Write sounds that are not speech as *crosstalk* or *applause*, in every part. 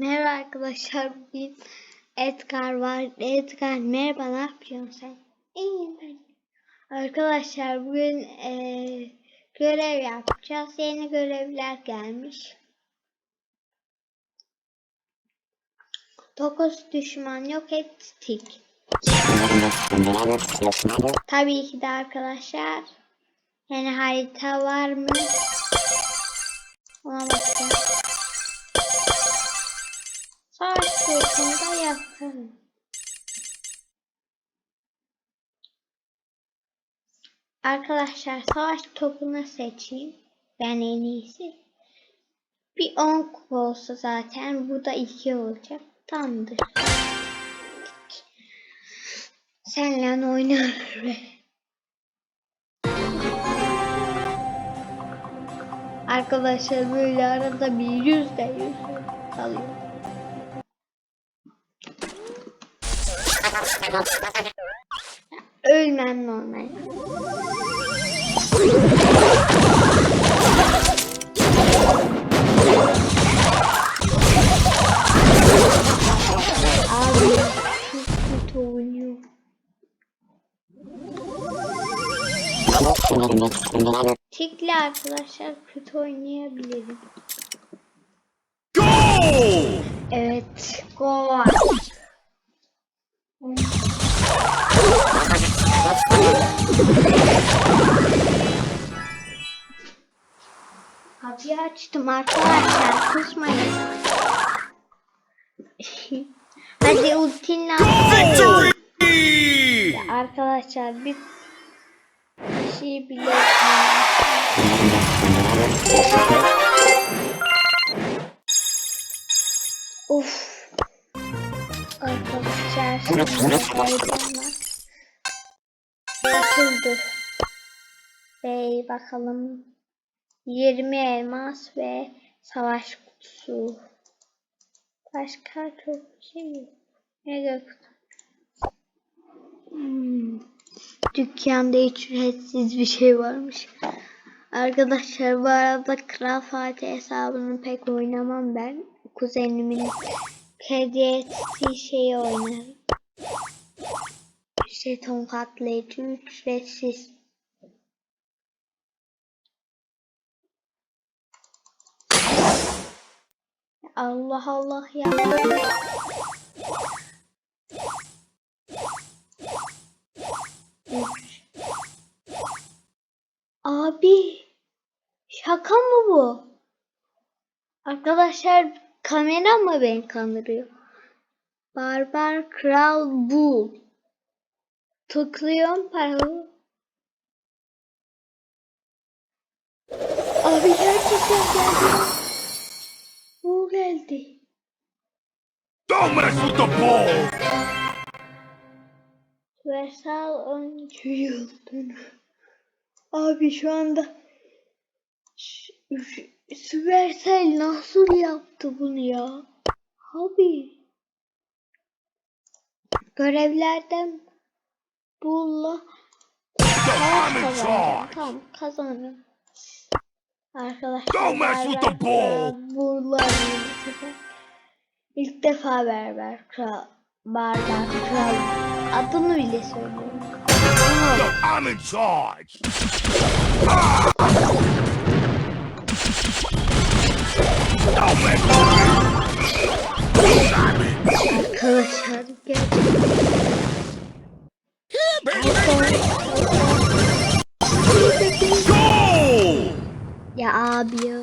Merhaba arkadaşlar. Bugün Edgar var. Edgar merhaba ne yapıyorsun sen? İyiyim ben. Arkadaşlar bugün eee, görev yapacağız. Yeni görevler gelmiş. 9 düşman yok ettik. Tabii ki de arkadaşlar. Yeni harita var mı? Ona bakacağım. Sırasında yaparım. Arkadaşlar savaş topunu seçeyim. Ben en iyisi. Bir 10 kupa olsa zaten bu da 2 olacak. Tamamdır. Senle oynar be. Arkadaşlar böyle arada bir yüzde yüz kalıyor. Ölmem normal. Abi çok kötü oynuyor. Arkadaşlar kötü oynayabilirim. Go! Evet. Gol. Kapıyı açtım arkadaşlar. Kızmayın. *laughs* Hadi ultinle! Arkadaşlar bir şey bile Of. Yapıldı. Ve bakalım 20 elmas ve savaş kutusu. Başka çok şey yok. Mega kutu. Hmm. Dükkanda hiç ücretsiz bir şey varmış. Arkadaşlar bu arada Kral Fatih hesabını pek oynamam ben. Kuzenimin hediye ettiği şeyi oynarım. Jeton patlayıcı ücretsiz. Allah Allah ya. Abi şaka mı bu? Arkadaşlar kamera mı beni kandırıyor? Barbar Kral Bull. Tıklıyorum paralı. Abi gerçekten geldi. Bu geldi. Don't mess with the ball! Versal öncü yıldın. Abi şu anda Süpersel nasıl yaptı bunu ya? Abi. Görevlerden bulla kazanacağım. Tamam kazanırım. Arkadaşlar. Buğulayım size. İlk defa berber kral barbar kral adını bile söylüyorum. Yo, I'm in charge! Don't Arkadaşlar gerçekten. Ya abi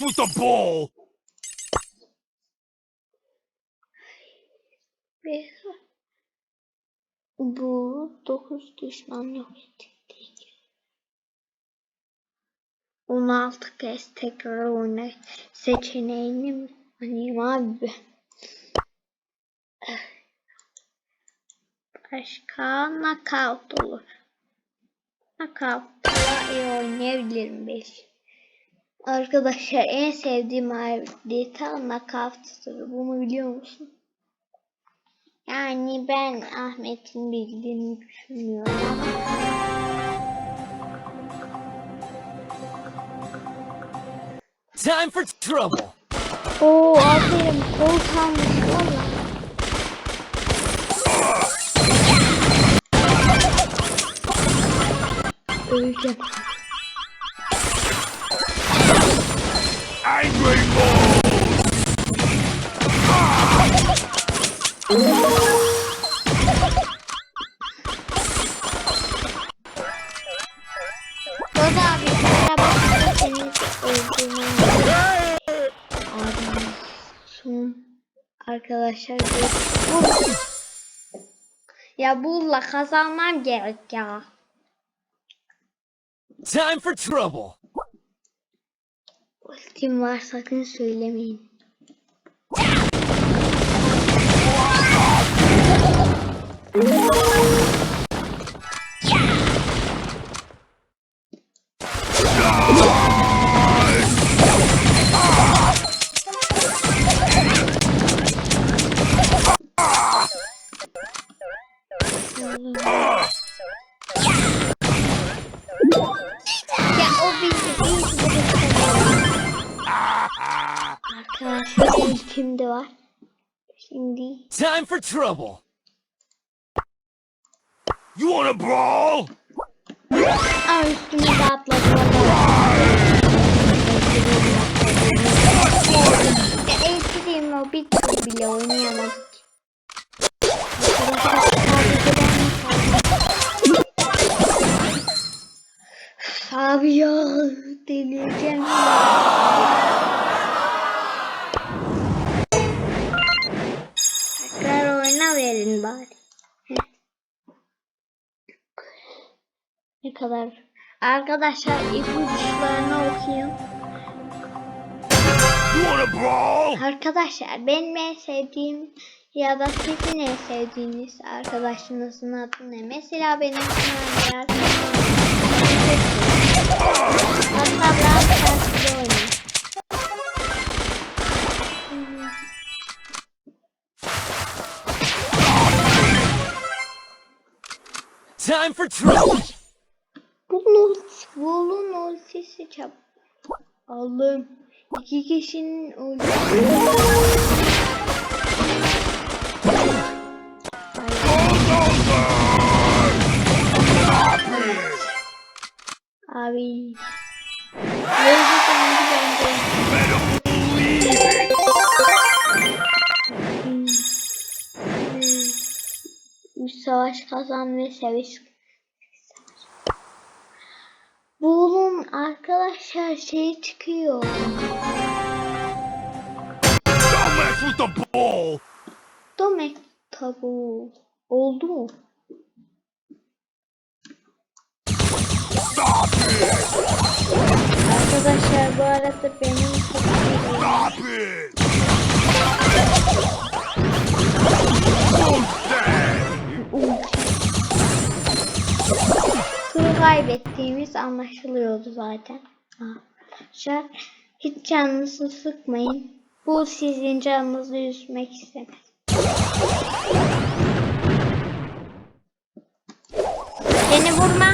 Mess with the ball! Bir bu 9 düşman yok ettik. 16 kez tekrar oyna seçeneğini mi oynayayım abi? Başka knockout olur. Knockout'ta iyi oynayabilirim belki. Arkadaşlar en sevdiğim harita knockout'tır. Bunu biliyor musun? Yani ben Ahmet'in bildiğini düşünmüyorum Time for trouble. Oo aferin kol kalmış valla. Öleceğim. Abi son arkadaşlar ya bulla kazanmam gerek ya. Time for trouble. Ultim var sakın söylemeyin. Şimdi Time for trouble. You wanna brawl? Aa üstüme de atladı valla. Ya eğitim o bir tur bile oynayamadık. Arkadaşlar sadece ben mi kaldım? Üf, Abi ya delireceğim. Verin bari. Ne kadar? Arkadaşlar ipuçlarını okuyun. Arkadaşlar benim en sevdiğim ya da sizin en sevdiğiniz arkadaşınızın adı ne? Mesela benim arkadaşım. Hatta biraz tersli oynayayım. Time for trouble. Bunun, bunun ultisi çap. Allah'ım. İki kişinin ultisi. Abi. Savaş kazan ve seviş. Bunun arkadaşlar şey çıkıyor. Don't mess with the ball! Domek tabu. Oldu mu? Arkadaşlar bu arada benim çok Stop it! Kaybettiğimiz anlaşılıyordu zaten. Arkadaşlar hiç canınızı sıkmayın. Bu sizin canınızı üzmek istemez. Beni vurma.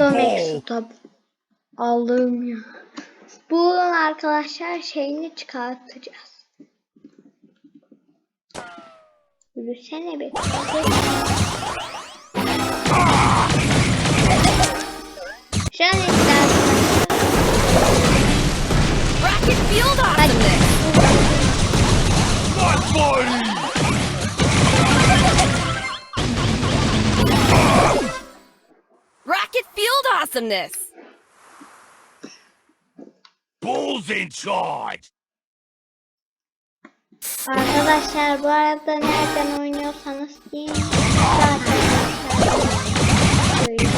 Ball. stop. Allah'ım ya. Bunun arkadaşlar şeyini çıkartacağız. Yürüsene be. Şu an. Rocket Field Awesomeness! My body. Awesomeness! Bull's in charge. Arkadaşlar bu arada nereden oynuyorsanız deyin. Zaten söyleyeyim.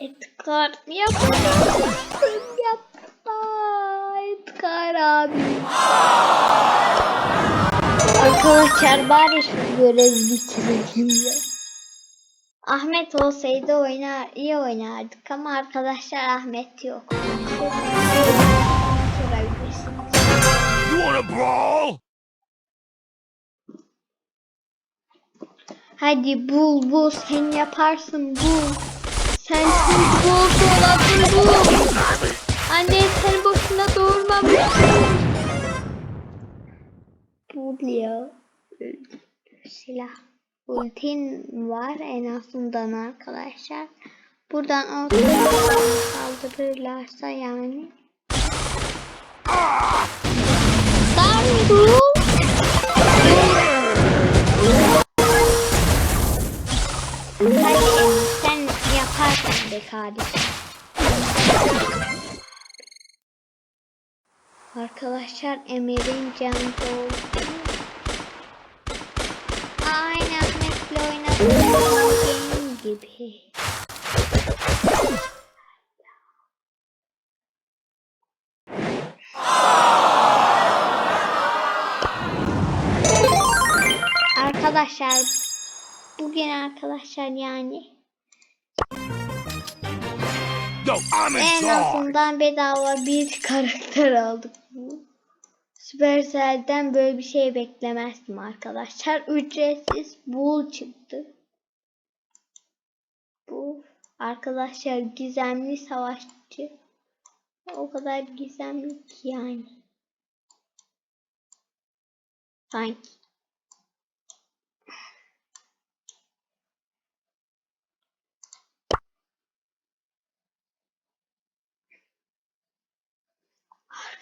Edgar yapacaksın yapma Edgar abi. Arkadaşlar bari şu görevi bitirelim ya. Ahmet olsaydı oynar, iyi oynardık ama arkadaşlar Ahmet yok. Hadi bul bul sen yaparsın bul. Sen futbolcu olasın bul. Anne sen boşuna doğurmamışsın. Bul ya. Silah. Ultin var en azından arkadaşlar. Buradan ortadan saldırırlarsa yani. Bul. Hadi sen yaparsın be kardeşim. Arkadaşlar Emir'in canı doldu. Aynı Ahmet'le oynadığım gibi. Arkadaşlar bugün arkadaşlar yani I'm En azından bedava bir karakter aldık. Supercell'den böyle bir şey beklemezdim arkadaşlar. Ücretsiz bul çıktı. Bu arkadaşlar gizemli savaşçı. O kadar gizemli ki yani. Sanki.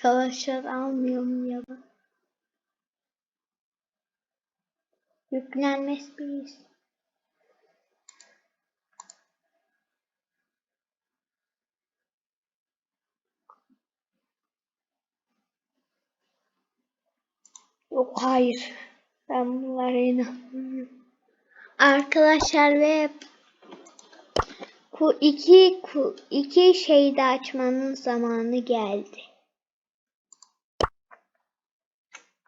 Arkadaşlar almıyorum ya da. Yüklenmez miyiz? Yok hayır. Ben bunlara inanmıyorum. Arkadaşlar ve ku iki iki şeyi de açmanın zamanı geldi.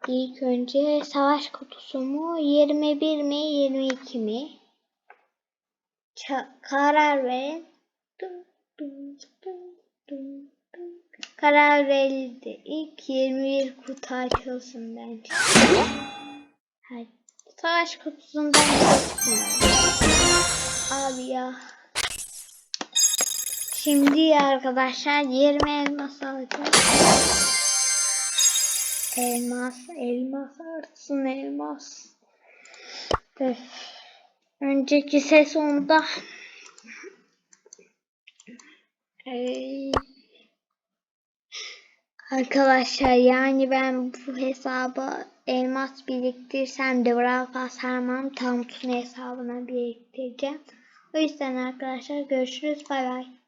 İlk önce savaş kutusu mu? 21 mi? 22 mi? Ça- karar verin. Dum, dum, dum, dum, dum. Karar verildi. İlk 21 kutu açılsın bence. Hadi. Savaş kutusundan. Abi ya. Şimdi arkadaşlar 20 elmas alacağım. Elmas, elmas artsın elmas. Öf. Önceki sezonda Ey. Arkadaşlar yani ben bu hesaba elmas biriktirsem de Brawl sarmam Tamtun hesabına biriktireceğim. O yüzden arkadaşlar görüşürüz bay bay.